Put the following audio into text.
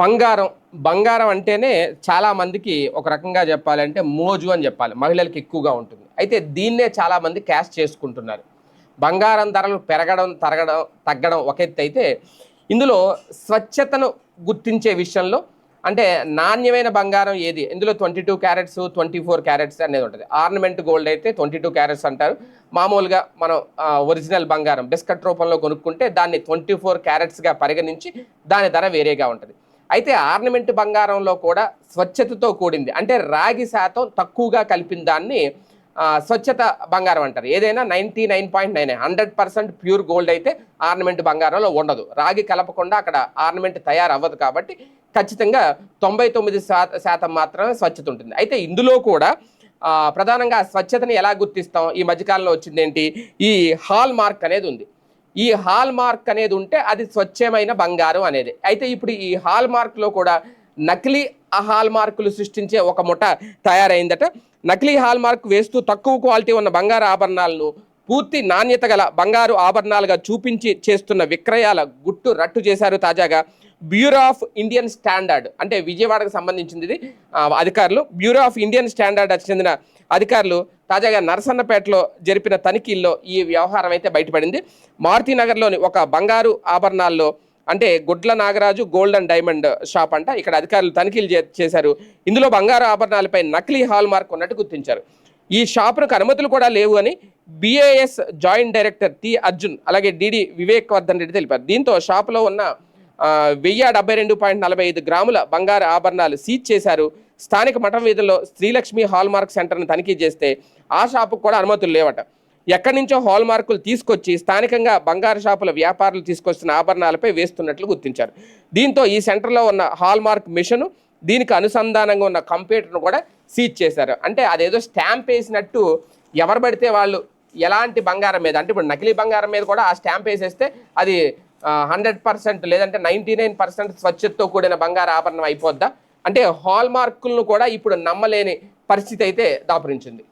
బంగారం బంగారం అంటేనే చాలామందికి ఒక రకంగా చెప్పాలంటే మోజు అని చెప్పాలి. మహిళలకు ఎక్కువగా ఉంటుంది. అయితే దీన్నే చాలామంది క్యాష్ చేసుకుంటున్నారు. బంగారం ధరలు పెరగడం తరగడం తగ్గడం ఒక ఎత్తు అయితే ఇందులో స్వచ్ఛతను గుర్తించే విషయంలో అంటే నాణ్యమైన బంగారం ఏది? ఇందులో twenty two carats twenty four carats అనేది ఉంటుంది. ఆర్నమెంట్ గోల్డ్ అయితే ట్వంటీ టూ క్యారెట్స్ అంటారు. మామూలుగా మనం ఒరిజినల్ బంగారం బిస్కట్ రూపంలో కొనుక్కుంటే దాన్ని ట్వంటీ ఫోర్ క్యారెట్స్గా పరిగణించి దాని ధర వేరేగా ఉంటుంది. అయితే ఆర్నమెంట్ బంగారంలో కూడా స్వచ్ఛతతో కూడింది. అంటే రాగి శాతం తక్కువగా కలిపిన దాన్ని స్వచ్ఛత బంగారం అంటారు. ఏదైనా ninety nine point nine hundred percent pure gold అయితే ఆర్నమెంట్ బంగారంలో ఉండదు. రాగి కలపకుండా అక్కడ ఆర్నమెంట్ తయారవ్వదు కాబట్టి ఖచ్చితంగా తొంభై తొమ్మిది శాత శాతం మాత్రమే స్వచ్ఛత ఉంటుంది. అయితే ఇందులో కూడా ప్రధానంగా స్వచ్ఛతని ఎలా గుర్తిస్తాం? ఈ మధ్యకాలంలో వచ్చింది ఏంటి ఈ హాల్ మార్క్ అనేది ఉంది. ఈ హాల్ మార్క్ అనేది ఉంటే అది స్వచ్ఛమైన బంగారం అనేది. అయితే ఇప్పుడు ఈ హాల్ మార్క్లో కూడా నకిలీ హాల్ మార్కులు సృష్టించే ఒక ముఠ తయారైందట. నకిలీ హాల్ మార్క్ వేస్తూ తక్కువ క్వాలిటీ ఉన్న బంగారు ఆభరణాలను పూర్తి నాణ్యత గల బంగారు ఆభరణాలుగా చూపించి చేస్తున్న విక్రయాల గుట్టు రట్టు చేశారు తాజాగా బ్యూరో ఆఫ్ ఇండియన్ స్టాండర్డ్ అంటే విజయవాడకు సంబంధించింది అధికారులు బ్యూరో ఆఫ్ ఇండియన్ స్టాండర్డ్ చెందిన అధికారులు తాజాగా నరసన్నపేటలో జరిపిన తనిఖీల్లో ఈ వ్యవహారం అయితే బయటపడింది. మారుతీనగర్లోని ఒక బంగారు ఆభరణాల్లో అంటే Gudla Nagaraju gold and diamond shop అంట. ఇక్కడ అధికారులు తనిఖీలు చే- చేశారు. ఇందులో బంగారు ఆభరణాలపై నకిలీ హాల్ మార్క్ ఉన్నట్టు గుర్తించారు. ఈ షాపులకు అనుమతులు కూడా లేవు అని BIS joint director T Arjun అలాగే డిడి వివేక్ వర్ధన్ రెడ్డి తెలిపారు. దీంతో షాపులో ఉన్న వెయ్యి డెబ్బై రెండు పాయింట్ నలభై ఐదు గ్రాముల బంగారు ఆభరణాలు సీజ్ చేశారు. స్థానిక మఠం వీధుల్లో శ్రీలక్ష్మి హాల్మార్క్ సెంటర్ని సెంటర్ను తనిఖీ చేస్తే ఆ షాపుకు కూడా అనుమతులు లేవట. ఎక్కడి నుంచో హాల్మార్కులు తీసుకొచ్చి స్థానికంగా బంగారు షాపుల వ్యాపారులు తీసుకొస్తున్న ఆభరణాలపై వేస్తున్నట్లు గుర్తించారు. దీంతో ఈ సెంటర్లో ఉన్న హాల్మార్క్ మిషను దీనికి అనుసంధానంగా ఉన్న కంప్యూటర్ను కూడా సీజ్ చేశారు. అంటే అదేదో స్టాంప్ వేసినట్టు ఎవరు పడితే వాళ్ళు ఎలాంటి బంగారం మీద అంటే ఇప్పుడు నకిలీ బంగారం మీద కూడా ఆ స్టాంప్ వేసేస్తే అది హండ్రెడ్ పర్సెంట్ లేదంటే నైంటీ నైన్ పర్సెంట్ స్వచ్ఛతతో కూడిన బంగారు ఆభరణం అయిపోద్దా? అంటే హాల్ మార్కులను కూడా ఇప్పుడు నమ్మలేని పరిస్థితి అయితే దాపురించింది.